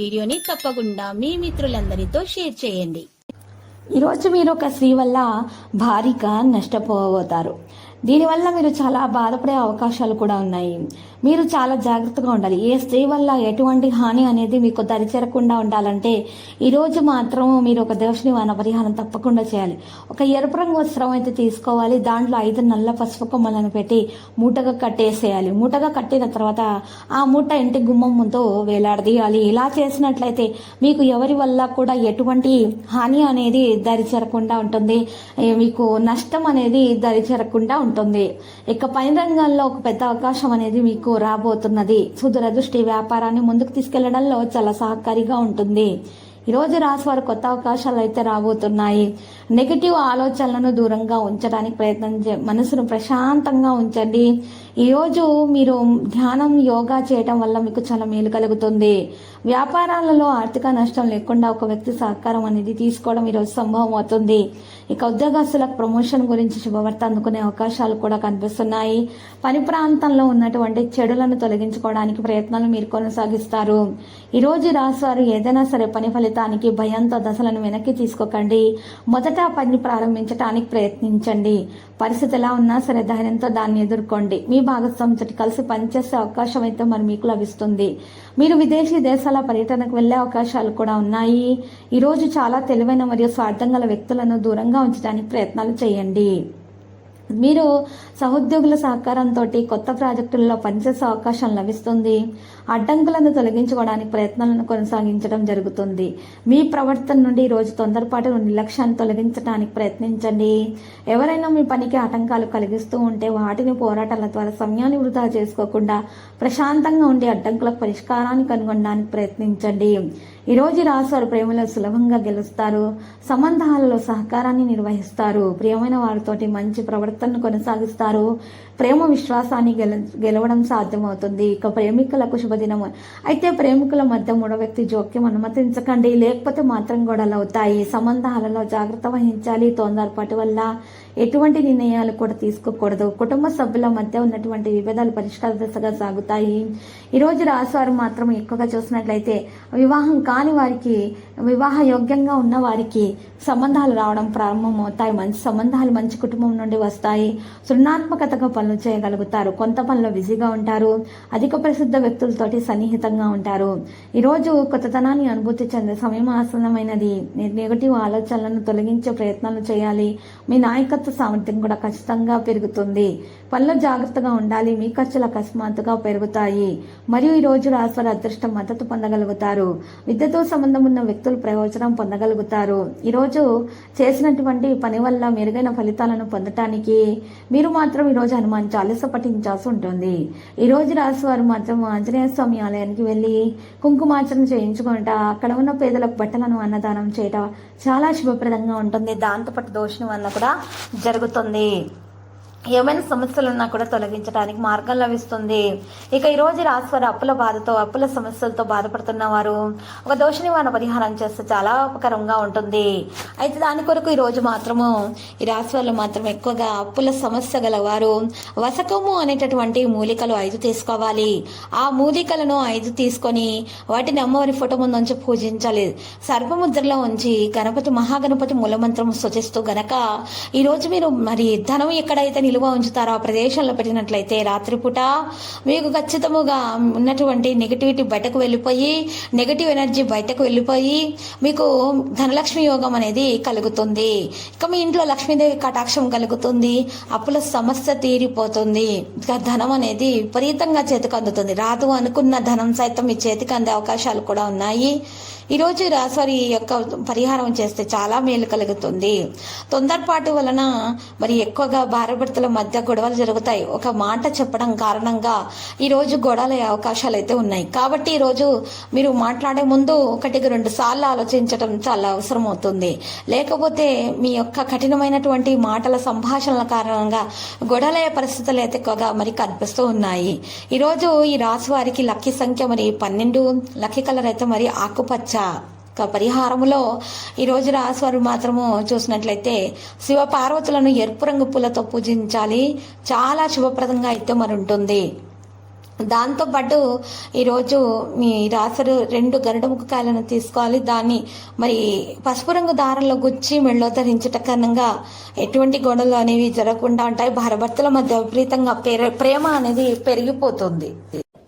వీడియోని తప్పకుండా మీ మిత్రులందరితో షేర్ చేయండి. ఈరోజు మీరు ఒక స్త్రీ వల్ల భారీగా నష్టపోబోతారు దీనివల్ల మీరు చాలా బాధపడే అవకాశాలు కూడా ఉన్నాయి. మీరు చాలా జాగ్రత్తగా ఉండాలి. ఏ స్త్రీ వల్ల ఎటువంటి హాని అనేది మీకు దరిచేరకుండా ఉండాలంటే ఈరోజు మాత్రం మీరు ఒక దోష వనపరిహారం పరిహారం తప్పకుండా చేయాలి. ఒక ఎరుపు రంగు వస్త్రం అయితే తీసుకోవాలి. దాంట్లో ఐదు నల్ల పసుపు కొమ్మలను పెట్టి మూటగా కట్టేసేయాలి. మూటగా కట్టిన తర్వాత ఆ మూట ఇంటి గుమ్మం ముందు వేలాడదీయాలి. ఇలా చేసినట్లయితే మీకు ఎవరి వల్ల కూడా ఎటువంటి హాని అనేది దరిచేరకుండా ఉంటుంది. మీకు నష్టం అనేది దరిచేరకుండా ఉంటుంది. ఇక పని రంగాల్లో ఒక పెద్ద అవకాశం అనేది మీకు రాబోతున్నది. సుదూర దృష్టి వ్యాపారాన్ని ముందుకు తీసుకెళ్ళడంలో చాలా సహకారిగా ఉంటుంది. ఈరోజు రాశి వారు కొత్త అవకాశాలు అయితే రాబోతున్నాయి. నెగిటివ్ ఆలోచనలను దూరంగా ఉంచడానికి ప్రయత్నం చే మనసును ప్రశాంతంగా ఉంచండి. ఈరోజు మీరు ధ్యానం యోగా చేయటం వల్ల మీకు చాలా మేలు కలుగుతుంది. వ్యాపారాలలో ఆర్థిక నష్టం లేకుండా ఒక వ్యక్తి సహకారం అనేది తీసుకోవడం ఈరోజు సంభవం అవుతుంది. ఇక ఉద్యోగస్తులకు ప్రమోషన్ గురించి శుభవార్త అందుకునే అవకాశాలు కూడా కనిపిస్తున్నాయి. పని ప్రాంతంలో ఉన్నటువంటి చెడులను తొలగించుకోవడానికి ప్రయత్నాలు మీరు కొనసాగిస్తారు. ఈరోజు రాశివారు ఏదైనా సరే పని ఫలితానికి భయంతో దశలను వెనక్కి తీసుకోకండి. మొదట పని ప్రారంభించడానికి ప్రయత్నించండి. పరిస్థితి ఎలా ఉన్నా సరే ధైర్యంతో దాన్ని ఎదుర్కోండి. మీ భాగస్వామితో కలిసి పనిచేసే అవకాశం అయితే మరి మీకు లభిస్తుంది. మీరు విదేశీ దేశాల పర్యటనకు వెళ్ళే అవకాశాలు కూడా ఉన్నాయి. ఈరోజు చాలా తెలివైన మరియు స్వార్థం గల వ్యక్తులను దూరంగా ఉంచడానికి ప్రయత్నాలు చేయండి. మీరు సహోద్యోగుల సహకారంతో కొత్త ప్రాజెక్టుల్లో పనిచేసే అవకాశం లభిస్తుంది. అడ్డంకులను తొలగించుకోవడానికి ప్రయత్నాలను కొనసాగించడం జరుగుతుంది. మీ ప్రవర్తన నుండి ఈరోజు రోజు తొందరపాటు నిర్లక్ష్యాన్ని తొలగించడానికి ప్రయత్నించండి. ఎవరైనా మీ పనికి ఆటంకాలు కలిగిస్తూ ఉంటే వాటిని పోరాటాల ద్వారా సమయాన్ని వృధా చేసుకోకుండా ప్రశాంతంగా ఉండి అడ్డంకులకు పరిష్కారాన్ని కనుగొనడానికి ప్రయత్నించండి. ఈ రోజు రాశివారు ప్రేమలో సులభంగా గెలుస్తారు. సంబంధాలలో సహకారాన్ని నిర్వహిస్తారు. ప్రియమైన వారితోటి మంచి ప్రవర్తనను కొనసాగిస్తారు. ప్రేమ విశ్వాసాన్ని గెల గెలవడం సాధ్యమవుతుంది. ఇక ప్రేమికులకు శుభదినము అయితే ప్రేమికుల మధ్య మూడో వ్యక్తి జోక్యం అనుమతించకండి. లేకపోతే మాత్రం గొడవలు అవుతాయి. సంబంధాలలో జాగ్రత్త వహించాలి. తొందరపాటు వల్ల ఎటువంటి నిర్ణయాలు కూడా తీసుకోకూడదు. కుటుంబ సభ్యుల మధ్య ఉన్నటువంటి విభేదాలు పరిష్కార దశగా సాగుతాయి. ఈరోజు రాశివారు మాత్రం ఎక్కువగా చూసినట్లయితే వివాహం కాని వారికి వివాహ యోగ్యంగా ఉన్న వారికి సంబంధాలు రావడం ప్రారంభమవుతాయి. మంచి సంబంధాలు మంచి కుటుంబం నుండి వస్తాయి. సృణాత్మకతగా పనులు చేయగలుగుతారు. కొంత పనిలో బిజీగా ఉంటారు. అధిక ప్రసిద్ధ వ్యక్తులతోటి సన్నిహితంగా ఉంటారు. ఈరోజు కొత్తతనాన్ని అనుభూతి చెందే సమయం ఆసన్నమైనది. నెగటివ్ ఆలోచనలను తొలగించే ప్రయత్నాలు చేయాలి. మీ నాయకత్వం సామర్థ్యం కూడా ఖచ్చితంగా పెరుగుతుంది. పనులు జాగ్రత్తగా ఉండాలి. మీ ఖర్చులు అకస్మాత్తుగా పెరుగుతాయి. మరియు ఈ రోజు రాశివారి అదృష్టం మద్దతు పొందగలుగుతారు. విద్యతో సంబంధం ఉన్న వ్యక్తులు ప్రయోజనం పొందగలుగుతారు. ఈరోజు చేసినటువంటి పని వల్ల మెరుగైన ఫలితాలను పొందటానికి మీరు మాత్రం ఈరోజు హనుమాన్ చాలీస పఠించాల్సి ఉంటుంది. ఈ రోజు రాశి వారు మాత్రం ఆంజనేయ స్వామి ఆలయానికి వెళ్ళి కుంకుమార్చన చేయించుకుంటా అక్కడ ఉన్న పేదలకు బట్టలను అన్నదానం చేయటం చాలా శుభప్రదంగా ఉంటుంది. దాంతోపాటు దోషం వల్ల కూడా జరుగుతుంది. ఏమైనా సమస్యలు ఉన్నా కూడా తొలగించడానికి మార్గం లభిస్తుంది. ఇక ఈరోజు రాశివారు అప్పుల బాధతో అప్పుల సమస్యలతో బాధపడుతున్న వారు ఒక దోష నివారణ పరిహారం చేస్తే చాలా ఉపకరంగా ఉంటుంది. అయితే దాని కొరకు ఈ రోజు మాత్రము ఈ రాశి వాళ్ళు మాత్రం ఎక్కువగా అప్పుల సమస్య గలవారు వసకము అనేటటువంటి మూలికలు ఐదు తీసుకోవాలి. ఆ మూలికలను ఐదు తీసుకొని వాటిని అమ్మవారి ఫోటో ముందు ఉంచి పూజించాలి. సర్వముద్రలో ఉంచి గణపతి మహాగణపతి మూలమంత్రం సూచిస్తూ గనక ఈరోజు మీరు మరి ధనం ఎక్కడైతే నిలువ ఉంచుతారో ఆ ప్రదేశంలో పెట్టినట్లయితే రాత్రిపూట మీకు ఖచ్చితముగా ఉన్నటువంటి నెగిటివిటీ బయటకు వెళ్ళిపోయి నెగిటివ్ ఎనర్జీ బయటకు వెళ్ళిపోయి మీకు ధనలక్ష్మి యోగం అనేది కలుగుతుంది. ఇక మీ ఇంట్లో లక్ష్మీదేవి కటాక్షం కలుగుతుంది. అప్పుల సమస్య తీరిపోతుంది. ఇక ధనం అనేది విపరీతంగా చేతికి అందుతుంది. రాదు అనుకున్న ధనం సైతం మీ చేతికి అందే అవకాశాలు కూడా ఉన్నాయి. ఈరోజు రాశివారి యొక్క పరిహారం చేస్తే చాలా మేలు కలుగుతుంది. తొందరపాటు వలన మరి ఎక్కువగా భార్యభర్తల మధ్య గొడవలు జరుగుతాయి. ఒక మాట చెప్పడం కారణంగా ఈరోజు గొడవల అవకాశాలు అయితే ఉన్నాయి. కాబట్టి ఈరోజు మీరు మాట్లాడే ముందు ఒకటికి రెండు సార్లు ఆలోచించడం చాలా అవసరం అవుతుంది. లేకపోతే మీ యొక్క కఠినమైనటువంటి మాటల సంభాషణల కారణంగా గొడవలయ్యే పరిస్థితులు అయితే ఎక్కువగా మరి కనిపిస్తూ ఉన్నాయి. ఈరోజు ఈ రాశి వారికి లక్కీ సంఖ్య మరి పన్నెండు లక్కీ కలర్ అయితే మరి ఆకుపచ్చ ఇక పరిహారములో ఈరోజు రాశివారు మాత్రము చూసినట్లయితే శివ పార్వతులను ఎరుపు రంగు పూలతో పూజించాలి. చాలా శుభప్రదంగా అయితే మరి ఉంటుంది దాంతోపాటు ఈరోజు మీ రాసరు రెండు గరుడ ముఖకాయలను తీసుకోవాలి. దాన్ని మరి పసుపు రంగు దారంలో గుచ్చి మెళ్ళో ధరించట కారణంగా ఎటువంటి గొడవలు అనేవి జరగకుండా ఉంటాయి. భారభర్తల మధ్య విపరీతంగా ప్రేమ అనేది పెరిగిపోతుంది.